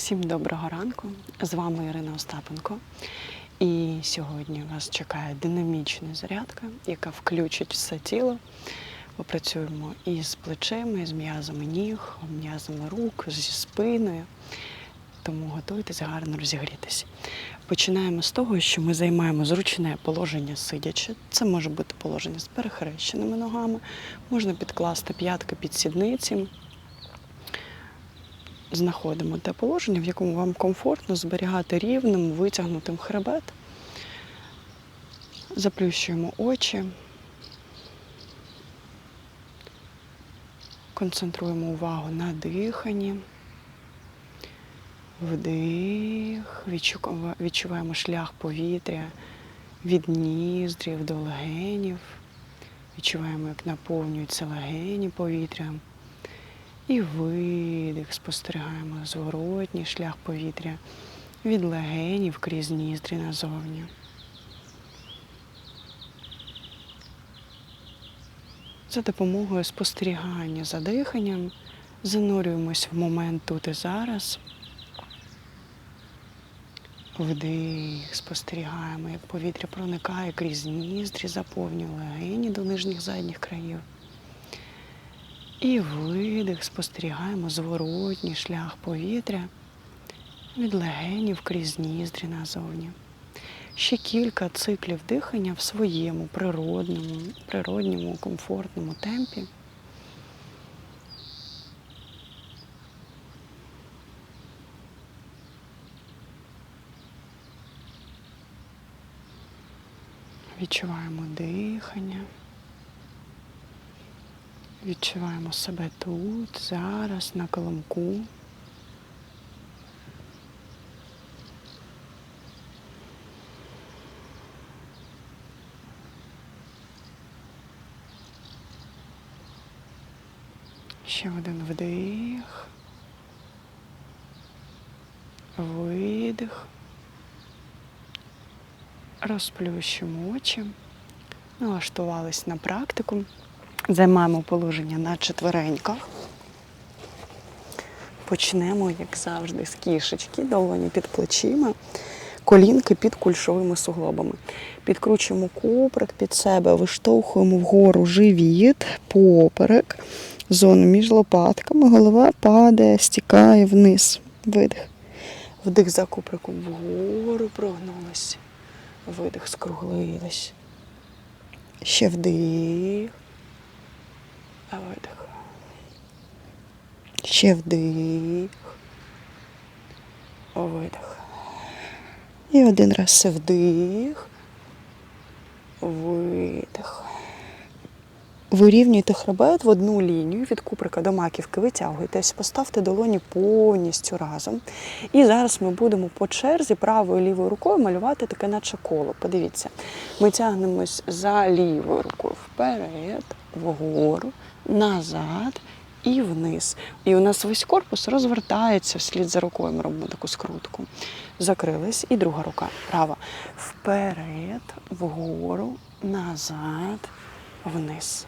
Всім доброго ранку. З вами Ірина Остапенко. І сьогодні вас чекає динамічна зарядка, яка включить все тіло. Попрацюємо і з плечима, і з м'язами ніг, м'язами рук, зі спиною. Тому готуйтесь гарно розігрітися. Починаємо з того, що ми займаємо зручне положення сидячи. Це може бути положення з перехрещеними ногами, можна підкласти п'ятки під сідниці, знаходимо те положення, в якому вам комфортно зберігати рівним, витягнутим хребет. Заплющуємо очі. Концентруємо увагу на диханні. Вдих, відчуваємо шлях повітря від ніздрів до легенів. Відчуваємо, як наповнюються легені повітрям. І видих, спостерігаємо зворотній шлях повітря від легенів крізь ніздрі назовні. За допомогою спостерігання за диханням занурюємось в момент тут і зараз. Вдих, спостерігаємо, як повітря проникає крізь ніздрі, заповнює легені до нижніх задніх країв. І видих, спостерігаємо зворотній шлях повітря від легенів крізь ніздрі назовні. Ще кілька циклів дихання в своєму природному, природньому, комфортному темпі. Відчуваємо дихання. Відчуваємо себе тут, зараз, на коломку. Ще один вдих. Видих. Розплющимо очі. Налаштувались на практику. Займаємо положення на четвереньках. Почнемо, як завжди, з кішечки, долоні під плечима, колінки під кульшовими суглобами. Підкручуємо куприк під себе, виштовхуємо вгору живіт, поперек, зону між лопатками, голова падає, стікає вниз. Видих. Вдих за куприком вгору прогнулись. Видих, скруглились. Ще вдих. А видих. Ще вдих. Видих. І один раз вдих. Видих. Вирівнюйте хребет в одну лінію від куприка до маківки, витягуйтесь, поставте долоні повністю разом. І зараз ми будемо по черзі правою і лівою рукою малювати таке наче коло. Подивіться, ми тягнемось за лівою рукою вперед, вгору, назад і вниз. І у нас весь корпус розвертається вслід за рукою. Ми робимо таку скрутку. Закрились. І друга рука. Права. Вперед, вгору, назад, вниз.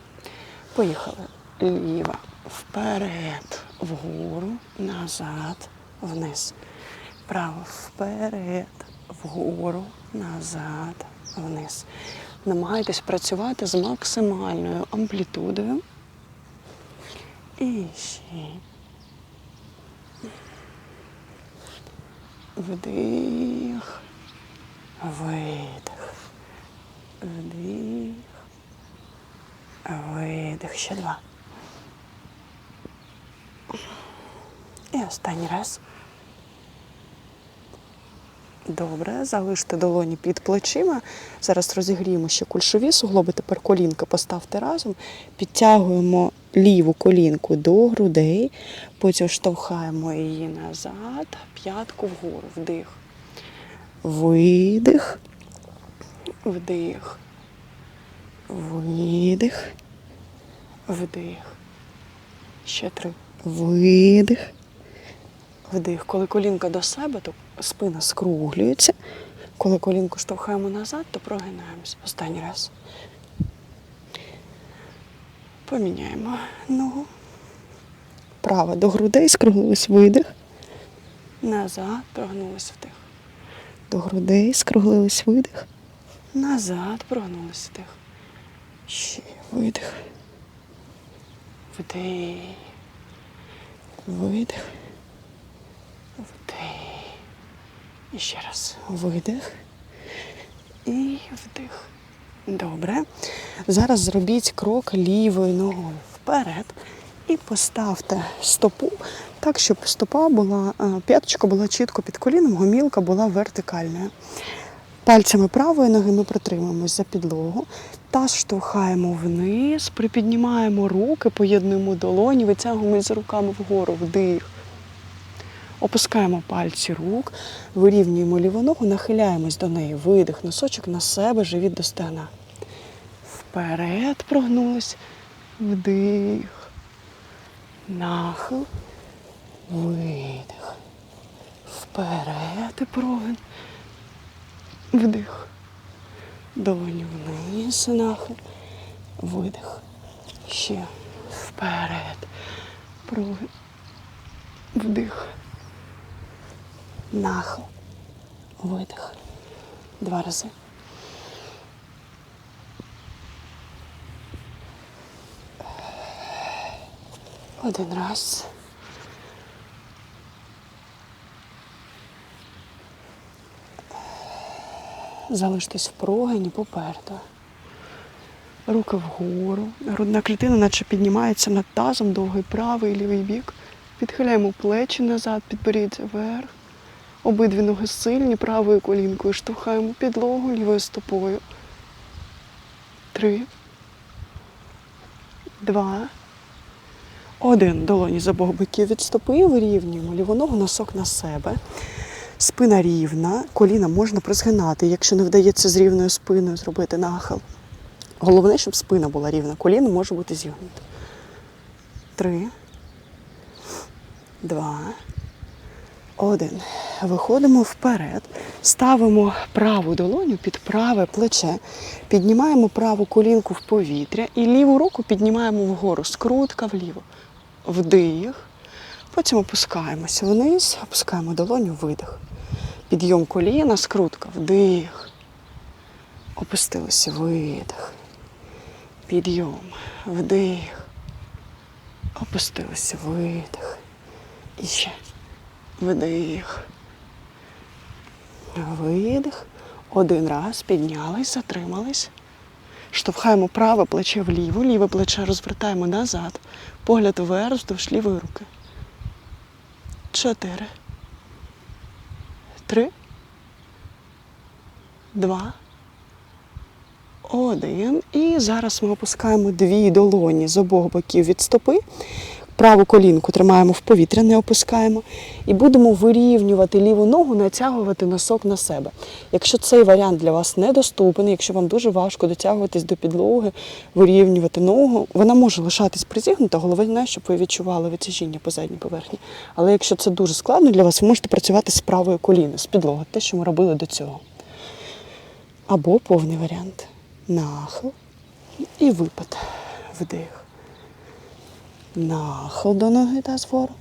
Поїхали. Ліва. Вперед, вгору, назад, вниз. Право вперед, вгору, назад, вниз. Намагайтесь працювати з максимальною амплітудою. І ще. Вдих. Видих. Вдих. Видих. Ще два. І останній раз. Добре, залиште долоні під плечима. Зараз розігріємо ще кульшові суглоби. Тепер колінка поставте разом. Підтягуємо ліву колінку до грудей, потім штовхаємо її назад, п'ятку вгору. Вдих. Видих. Вдих. Видих. Вдих. Ще три. Видих. Вдих. Коли колінка до себе, то спина скруглюється. Коли колінку штовхаємо назад, то прогинаємось. Останній раз. Поміняємо ногу. Права до грудей, скруглились видих. Назад прогнулись вдих. До грудей скруглились видих. Назад прогнулись вдих. Ще видих. Вдих. Видих. Вдих. І ще раз. Видих. І вдих. Добре. Зараз зробіть крок лівою ногою вперед і поставте стопу так, щоб стопа була, е, п'яточка була чітко під коліном, гомілка була вертикальною. Пальцями правої ноги ми протримуємось за підлогу та штовхаємо вниз, припіднімаємо руки, поєднуємо долоні, витягуємося руками вгору, вдих. Опускаємо пальці рук, вирівнюємо ліву ногу, нахиляємось до неї. Видих, носочок на себе, живіт до стегна. Вперед прогнулись. Вдих. Нахил. Видих. Вперед і прогин. Вдих. Долоні вниз, нахил. Видих. Ще. Вперед. Прогин. Вдих. Нахил. Видих. Два рази. Один раз. Залиштесь в прогині попереду. Руки вгору. Грудна клітина наче піднімається над тазом, довгий правий лівий бік. Підхиляємо плечі назад, підборіддя вверх. Обидві ноги сильні, правою колінкою штовхаємо підлогу лівою стопою. Три. Два. Один. Долоні з обох боків від стопи. Вирівнюємо ліву ногу, носок на себе. Спина рівна, коліна можна призгинати. Якщо не вдається з рівною спиною зробити нахил. Головне, щоб спина була рівна. Коліно може бути зігнуте. Три. Два. Один. Виходимо вперед, ставимо праву долоню під праве плече, піднімаємо праву колінку в повітря і ліву руку піднімаємо вгору, скрутка вліво. Вдих. Потім опускаємося вниз, опускаємо долоню, видих. Підйом коліна, скрутка, вдих. Опустилися, видих. Підйом, вдих. Опустилися, видих. І ще. Вдих. Видих. Один раз піднялись, затримались. Штовхаємо праве плече вліво, ліве плече розвертаємо назад. Погляд вверх вздовж лівої руки. Чотири. Три. Два. Один. І зараз ми опускаємо дві долоні з обох боків від стопи. Праву колінку тримаємо в повітря, не опускаємо. І будемо вирівнювати ліву ногу, натягувати носок на себе. Якщо цей варіант для вас недоступний, якщо вам дуже важко дотягуватись до підлоги, вирівнювати ногу, вона може лишатись призігнута, головне, щоб ви відчували витяжіння по задній поверхні. Але якщо це дуже складно для вас, ви можете працювати з правою коліною, з підлоги, те, що ми робили до цього. Або повний варіант. Нахил і випад. Вдих. Нахил до ноги та звору.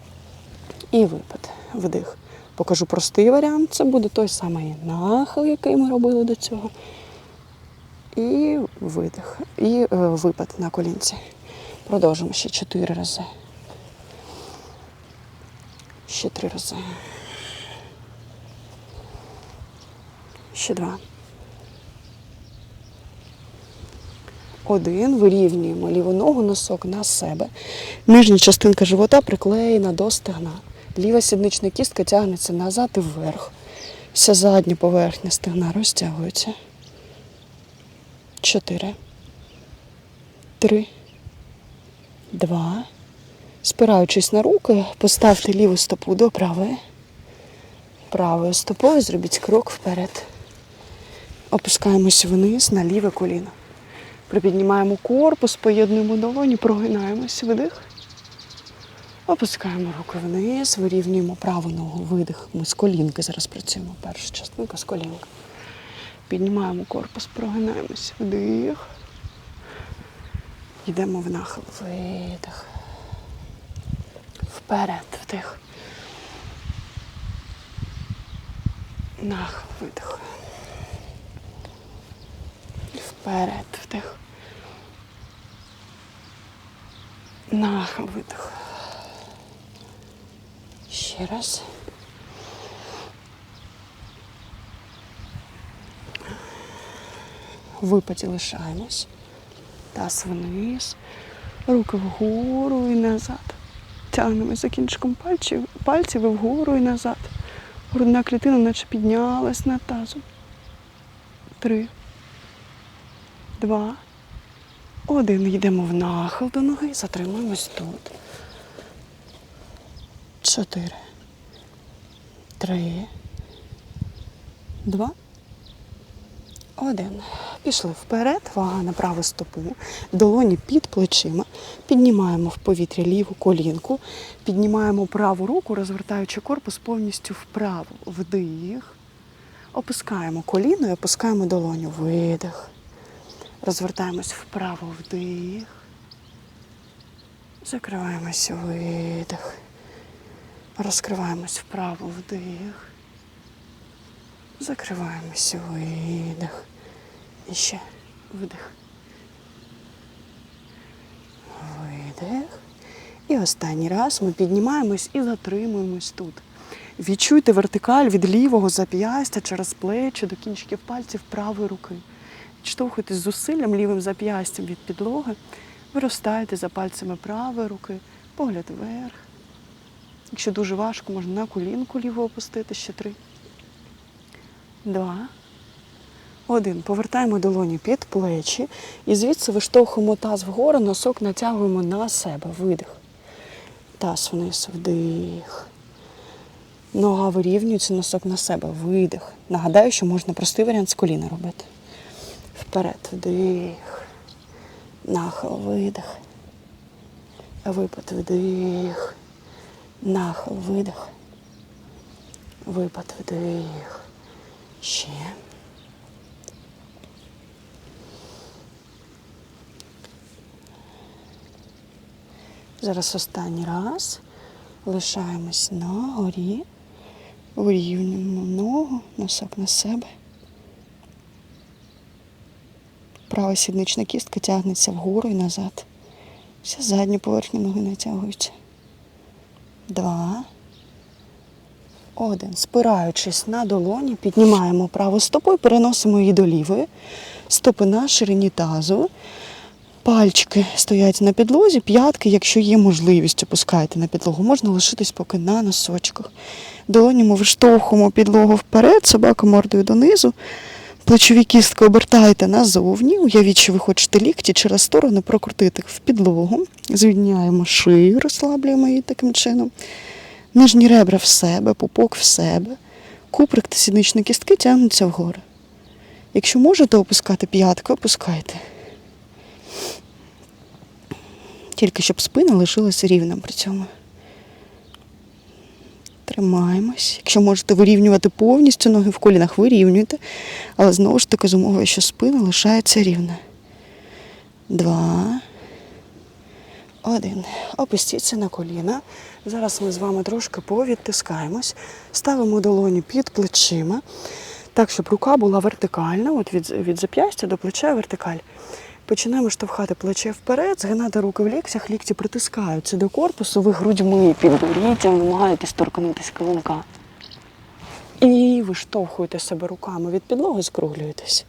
І випад. Вдих. Покажу простий варіант. Це буде той самий нахил, який ми робили до цього. І видих. І е, випад на колінці. Продовжимо ще чотири рази. Ще три рази. Ще два. Один. Вирівнюємо ліву ногу, носок на себе. Нижня частинка живота приклеєна до стегна. Ліва сіднична кістка тягнеться назад і вверх. Вся задня поверхня стегна розтягується. Чотири. Три. Два. Спираючись на руки, поставте ліву стопу до правої. Правою стопою зробіть крок вперед. Опускаємось вниз на ліве коліно. Припіднімаємо корпус, поєднуємо долоні, прогинаємось, видих. Опускаємо руки вниз, вирівнюємо праву ногу, видих. Ми з колінки зараз працюємо. Перша частинка з колінки. Піднімаємо корпус, прогинаємось, вдих. Йдемо в нахил, видих. Вперед, вдих. Нахил, видих. Вперед, вдих. Нахил, видих. Ще раз. Випаді лишаємось. Таз вниз. Руки вгору і назад. Тягнемось за кінчиком пальців, пальців вгору і назад. Грудна клітина наче піднялась над тазом. Три. Два. Один. Йдемо в нахил до ноги. Затримуємось тут. Чотири. Три. Два. Один. Пішли вперед, вага на праву стопу, долоні під плечима. Піднімаємо в повітря ліву колінку, піднімаємо праву руку, розвертаючи корпус повністю вправо. Вдих. Опускаємо коліно і опускаємо долоню. Видих. Розвертаємось вправо, вдих. Закриваємося, видих. Розкриваємось вправо, вдих. Закриваємося, видих. І ще вдих. Видих. І останній раз ми піднімаємось і затримуємось тут. Відчуйте вертикаль від лівого зап'ястя через плечі до кінчиків пальців правої руки. Відштовхуйтесь зусиллям лівим зап'ястям від підлоги. Виростаєте за пальцями правої руки, погляд вверх. Якщо дуже важко, можна на колінку ліву опустити ще три. Два. Один. Повертаємо долоні під плечі і звідси виштовхуємо таз вгору, носок натягуємо на себе. Видих. Таз вниз, вдих. Нога вирівнюється, носок на себе. Видих. Нагадаю, що можна простий варіант з коліна робити. Вперед, вдих. Нахил, видих. Випад, вдих. Нахил, видих. Випад, вдих. Ще. Зараз останній раз. Лишаємось на горі. Вирівнюємо ногу, носок на себе. Права сіднична кістка тягнеться вгору і назад. Вся задня поверхня ноги натягується. Два. Один. Спираючись на долоні, піднімаємо праву стопу і переносимо її до лівої. Стопи на ширині тазу. Пальчики стоять на підлозі, п'ятки, якщо є можливість, опускайте на підлогу. Можна лишитись поки на носочках. Долонями виштовхуємо підлогу вперед, собака мордою донизу. Плечові кістки обертаєте назовні. Уявіть, що ви хочете лікті через сторони прокрутити в підлогу. Звільняємо шию, розслаблюємо її таким чином. Нижні ребра в себе, пупок в себе. Куприк та сідничні кістки тягнуться вгору. Якщо можете опускати п'ятки, опускайте. Тільки щоб спина лишилася рівна при цьому. Тримаємось. Якщо можете вирівнювати повністю ноги в колінах, вирівнюйте. Але знову ж таки з умовою, що спина лишається рівна. Два. Один. Опустіться на коліна. Зараз ми з вами трошки повідтискаємось. Ставимо долоні під плечима, так, щоб рука була вертикальна, от від, від зап'ястя до плеча вертикаль. Починаємо штовхати плече вперед, згинати руки в ліктях, лікті притискаються до корпусу, ви грудьми під підборіттям, намагаєтесь торкнутися колонка. І виштовхуєте себе руками від підлоги, скруглюєтесь.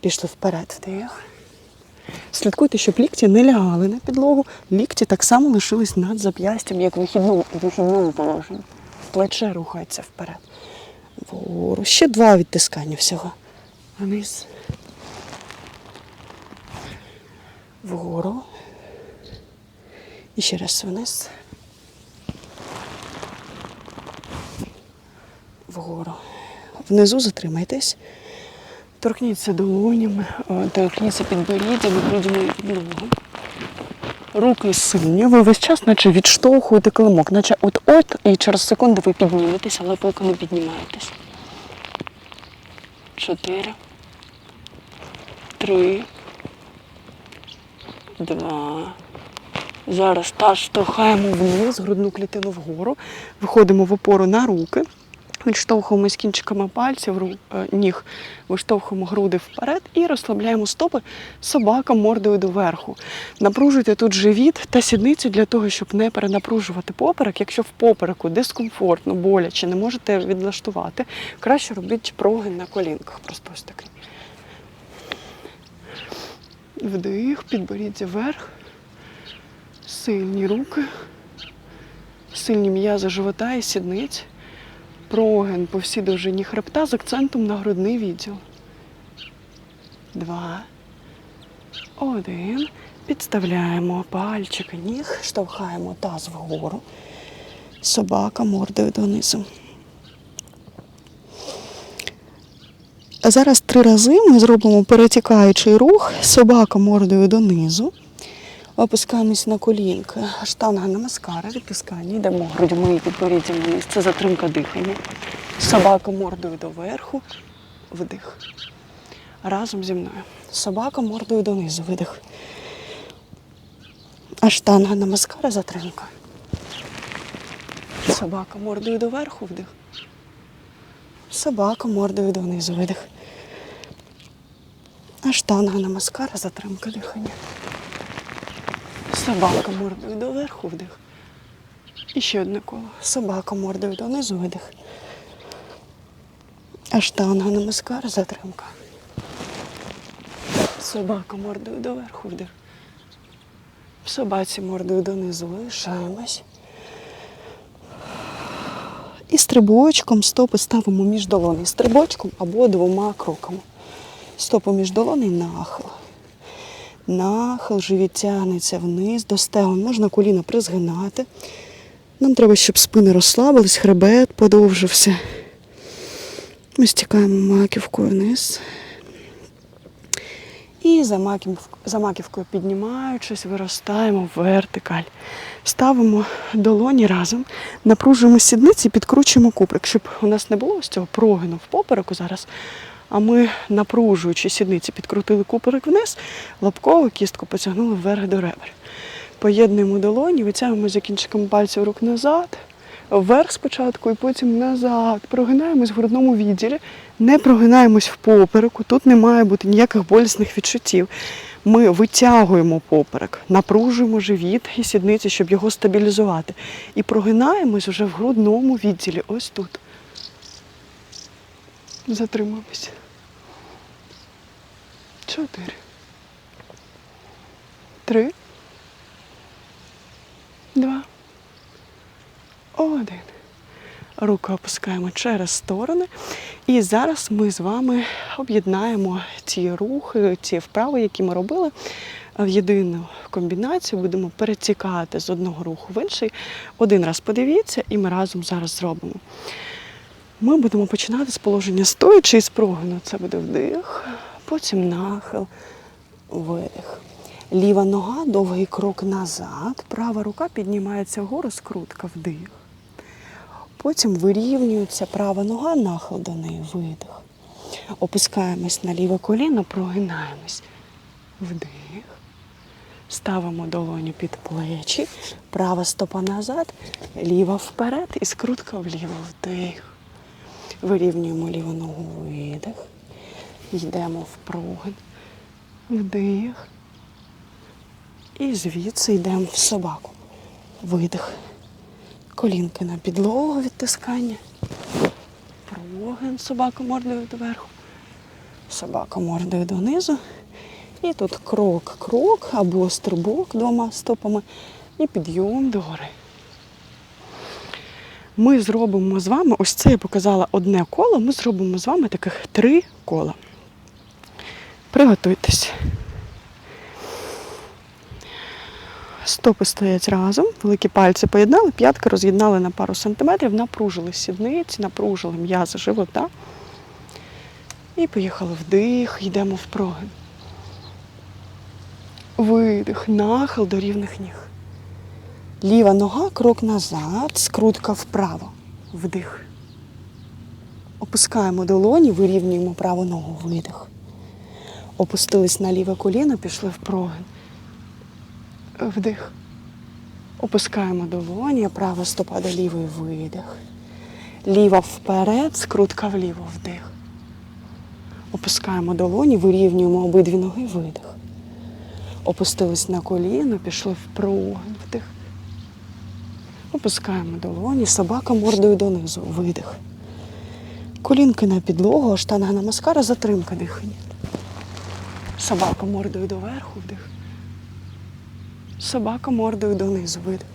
Пішли вперед, вдих. Слідкуйте, щоб лікті не лягали на підлогу. Лікті так само лишились над зап'ястям, як в вихідному, положенні. Плече рухається вперед. Вгору. Ще два відтискання всього. Вниз. Вгору. І ще раз вниз. Вгору. Внизу затримайтесь. Торкніться долонями, о, торкніться підборіддями, грудьми підлогу. Руки сильні, ви весь час наче відштовхуєте килимок, наче от-от, і через секунду ви підніметесь, але поки не піднімаєтесь. Чотири. Три. Два. Зараз таз штовхаємо вниз, грудну клітину вгору. Виходимо в опору на руки. Відштовхуємось кінчиками пальців, е, ніг, виштовхуємо груди вперед і розслабляємо стопи собака мордою доверху. Напружуйте тут живіт та сідницю для того, щоб не перенапружувати поперек. Якщо в попереку дискомфортно, боляче, не можете відлаштувати, краще робіть прогин на колінках. Просто ось такий. Вдих, підборіддя вверх. Сильні руки, сильні м'язи живота і сідниць. Прогин по всій довжині хребта з акцентом на грудний відділ. Два. Один. Підставляємо пальчики ніг, штовхаємо таз вгору. Собака мордою донизу. Зараз три рази ми зробимо перетікаючий рух, собака мордою донизу. Опускаємось на колінки, штанга намаскара, відтискання, йдемо грудьми і підборіддям вниз. Це затримка дихання. Собака мордою доверху, вдих. Разом зі мною. Собака мордою донизу, видих. А штанга намаскара, затримка. Собака мордою доверху, вдих. Собака мордою донизу, видих. А штанга намаскара, затримка дихання. Собака мордою доверху вдих. І ще одне коло. Собака мордою донизу видих. Аштанга намаскар, затримка. Собака мордою доверху вдих. В собаці мордою донизу лишаємось. І стрибочком стопи ставимо між долони. Стрибочком або двома кроками. Стопу між долони нахил. Нахил, живіт тягнеться вниз до стегон. Можна коліна призгинати. Нам треба, щоб спини розслабились, хребет подовжився. Ми стікаємо маківкою вниз. І за, маків, за маківкою піднімаючись, виростаємо в вертикаль. Ставимо долоні разом, напружуємо сідниці, підкручуємо куприк, щоб у нас не було ось цього прогину в попереку зараз. А ми, напружуючи сідниці, підкрутили купорик вниз, лобкову кістку потягнули вверх до ребер. Поєднуємо долоні, витягуємо за кінчиками пальців рук назад, вверх спочатку і потім назад. Прогинаємось в грудному відділі, не прогинаємось в попереку. Тут не має бути ніяких болісних відчуттів. Ми витягуємо поперек, напружуємо живіт і сідниці, щоб його стабілізувати. І прогинаємось вже в грудному відділі, ось тут. Затримуємося. Чотири. Три. Два. Один. Руки опускаємо через сторони. І зараз ми з вами об'єднаємо ці рухи, ці вправи, які ми робили в єдину комбінацію. Будемо перетікати з одного руху в інший. Один раз подивіться, і ми разом зараз зробимо. Ми будемо починати з положення стоячи і з. Це буде вдих, потім нахил, видих. Ліва нога, довгий крок назад, права рука піднімається вгору, скрутка, вдих. Потім вирівнюється права нога, нахил до неї, видих. Опускаємось на ліве коліно, прогинаємось. Вдих. Ставимо долоню під плечі, права стопа назад, ліва вперед і скрутка вліво вдих. Вирівнюємо ліву ногу, видих. Йдемо в прогин. Вдих. І звідси йдемо в собаку. Видих. Колінки на підлогу відтискання. Прогин, собака мордою доверху. Собака мордою донизу. І тут крок, крок або стрибок двома стопами і підйом догори. Ми зробимо з вами, ось це я показала одне коло, ми зробимо з вами таких три кола. Приготуйтесь. Стопи стоять разом, великі пальці поєднали, п'ятки роз'єднали на пару сантиметрів, напружили сідниці, напружили м'язи живота. І поїхали вдих, йдемо в прогин. Видих, нахил до рівних ніг. Ліва нога, крок назад, скрутка вправо. Вдих. Опускаємо долоні, вирівнюємо праву ногу, видих. Опустились на ліве коліно, пішли в прогин. Вдих. Опускаємо долоні, права стопа до лівої видих. Ліва вперед, скрутка вліво, вдих. Опускаємо долоні, вирівнюємо обидві ноги, видих. Опустились на коліно, пішли в вдих. Опускаємо долоні, собака мордою донизу, видих. Колінки на підлогу, штанга на маскара, затримка дихання. Собака мордою доверху, вдих. Собака мордою донизу, видих.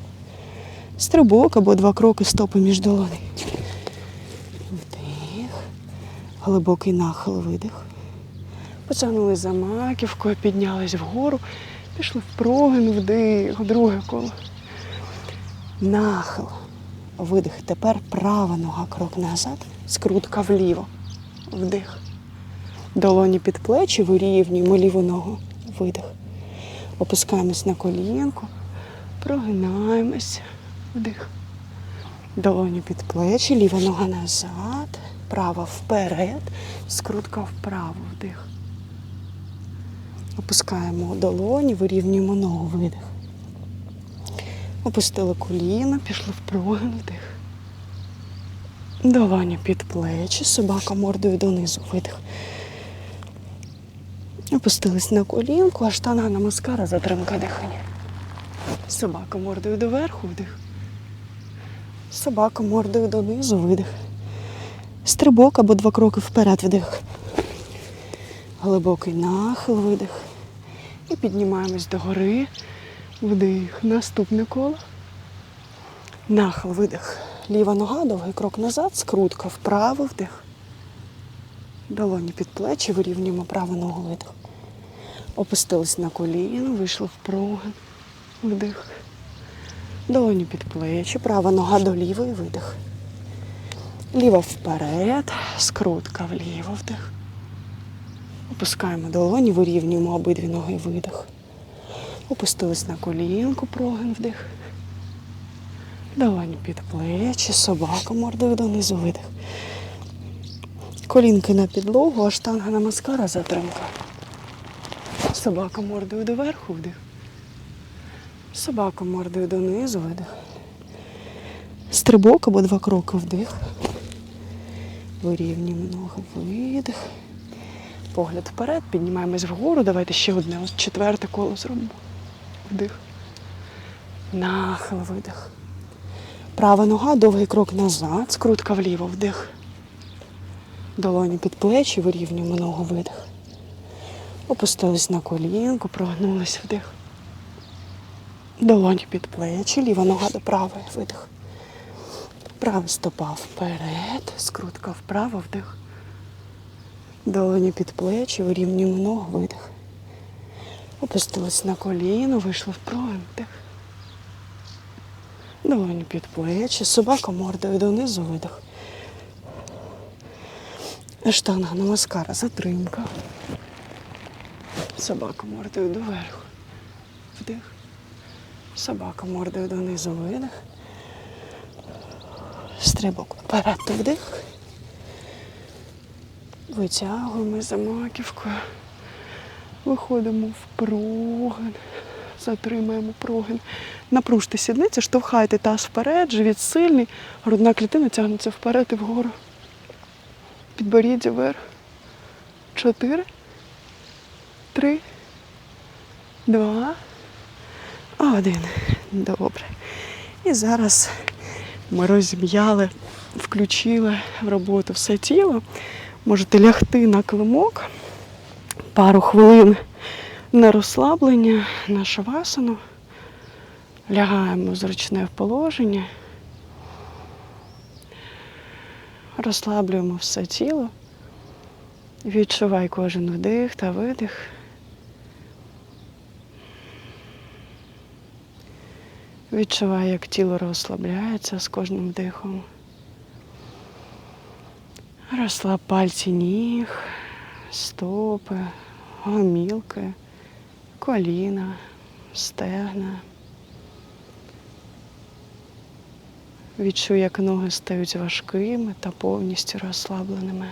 Стрибок або два кроки стопи між долоней. Вдих. Глибокий нахил, видих. Потягнули за маківкою, піднялись вгору, пішли в прогин, вдих, друге коло. Нахил. Видих. Тепер права нога крок назад, скрутка вліво. Вдих. Долоні під плечі, вирівнюємо ліву ногу. Видих. Опускаємось на колінку, прогинаємось. Вдих. Долоні під плечі, ліва нога назад, права вперед, скрутка вправо, вдих. Опускаємо долоні, вирівнюємо ногу, видих. Опустили коліна, пішли в прогин, вдих. Долоні під плечі, собака мордою донизу, видих. Опустились на колінку, а штанга на маскара, затримка дихання. Собака мордою доверху, вдих. Собака мордою донизу, видих. Стрибок або два кроки вперед, вдих. Глибокий нахил, видих. І піднімаємось догори. Вдих. Наступне коло. Нахил, видих. Ліва нога, довгий крок назад, скрутка вправо, вдих. Долоні під плечі, вирівнюємо праву ногу, видих. Опустились на коліно, вийшли в прогин. Вдих. Долоні під плечі, права нога до лівої, видих. Ліва вперед, скрутка вліво, вдих. Опускаємо долоні, вирівнюємо обидві ноги, видих. Опустились на колінку, прогин, вдих. Долоні під плечі, собака мордою донизу, видих. Колінки на підлогу, а штанга на маскара, затримка. Собака мордою доверху, вдих. Собака мордою донизу, видих. Стрибок або два кроки вдих. Вирівнюємо ноги, видих. Погляд вперед, піднімаємось вгору. Давайте ще одне. Ось четверте коло зробимо. Вдих. Нахил, видих. Права нога, довгий крок назад, скрутка вліво, вдих. Долоні під плечі, вирівнюємо ногу, видих. Опустились на колінку, прогнулись вдих. Долоні під плечі, ліва нога до правої, видих. Права стопа вперед, скрутка вправо, вдих. Долоні під плечі, вирівнюємо ногу, видих. Опустились на коліно, вийшли в вдих. Долоні під плечі, собака мордою донизу, видих. Штанга на маскара, затримка. Собака мордою доверху. Вдих. Собака мордою донизу видих. Стрибок вперед вдих. Витягуємо за маківкою. Виходимо в прогин. Затримаємо прогин. Напружте сідниці, штовхайте таз вперед, живіт сильний, грудна клітина тягнеться вперед і вгору. Підборіддя вверх. Чотири. Три. Два. Один. Добре. І зараз ми розім'яли, включили в роботу все тіло. Можете лягти на килимок, пару хвилин на розслаблення, на шавасану. Лягаємо в зручне положення. Розслаблюємо все тіло. Відчувай кожен вдих та видих. Відчувай, як тіло розслабляється з кожним вдихом. Розслаб пальці ніг, стопи, гомілки, коліна, стегна. Відчуй, як ноги стають важкими та повністю розслабленими.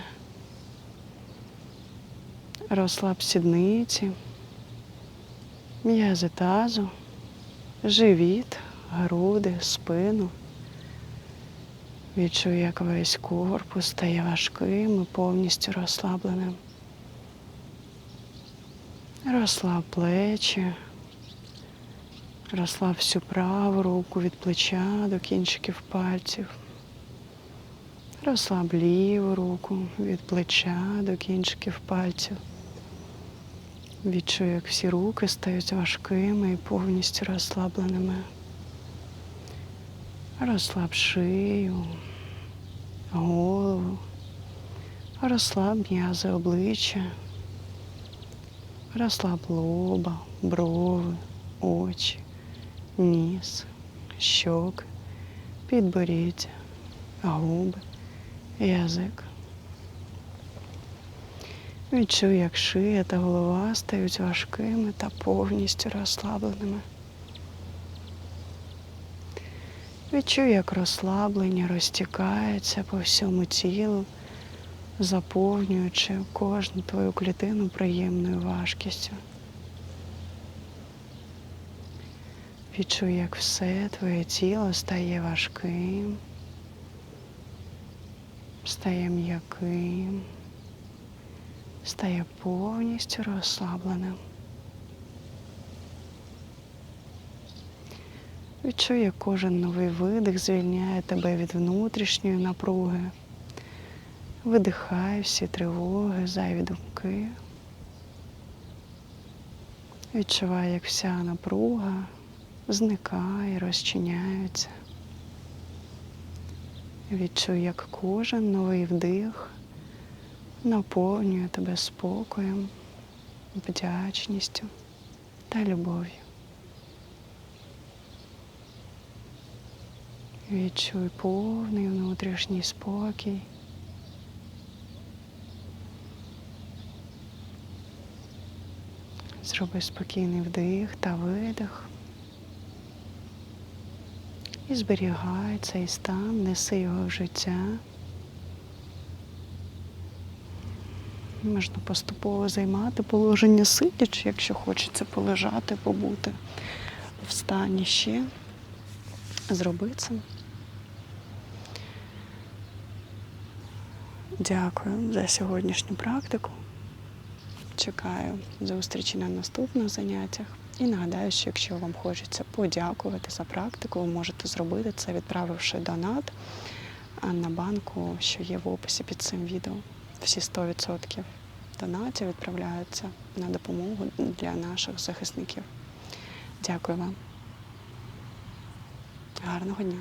Розслаб сідниці, м'язи тазу, живіт, груди, спину. Відчуй, як весь корпус стає важким і повністю розслабленим. Розслаб плечі, розслаб всю праву руку від плеча до кінчиків пальців. Розслаб ліву руку від плеча до кінчиків пальців. Відчуй, як всі руки стають важкими і повністю розслабленими. Розслаб шию, голову, розслаб м'язи обличчя, розслаб лоба, брови, очі, ніс, щоки, підборіддя, губи, язик. Відчуй, як шия та голова стають важкими та повністю розслабленими. Відчуй, як розслаблення розтікається по всьому тілу, заповнюючи кожну твою клітину приємною важкістю. Відчуй, як все твоє тіло стає важким, стає м'яким, стає повністю розслабленим. Відчуй, як кожен новий видих звільняє тебе від внутрішньої напруги. Видихай всі тривоги, зайві думки. Відчувай, як вся напруга зникає, розчиняється. Відчуй, як кожен новий вдих наповнює тебе спокоєм, вдячністю та любов'ю. Відчуй повний внутрішній спокій. Зроби спокійний вдих та видих. І зберігай цей стан, неси його в життя. Можна поступово займати положення сидячи, якщо хочеться полежати, побути в стані ще. Зроби це. Дякую за сьогоднішню практику. Чекаю зустрічі на наступних заняттях. І нагадаю, що якщо вам хочеться подякувати за практику, ви можете зробити це, відправивши донат на банку, що є в описі під цим відео. Всі 100% донатів відправляються на допомогу для наших захисників. Дякую вам. Гарного дня!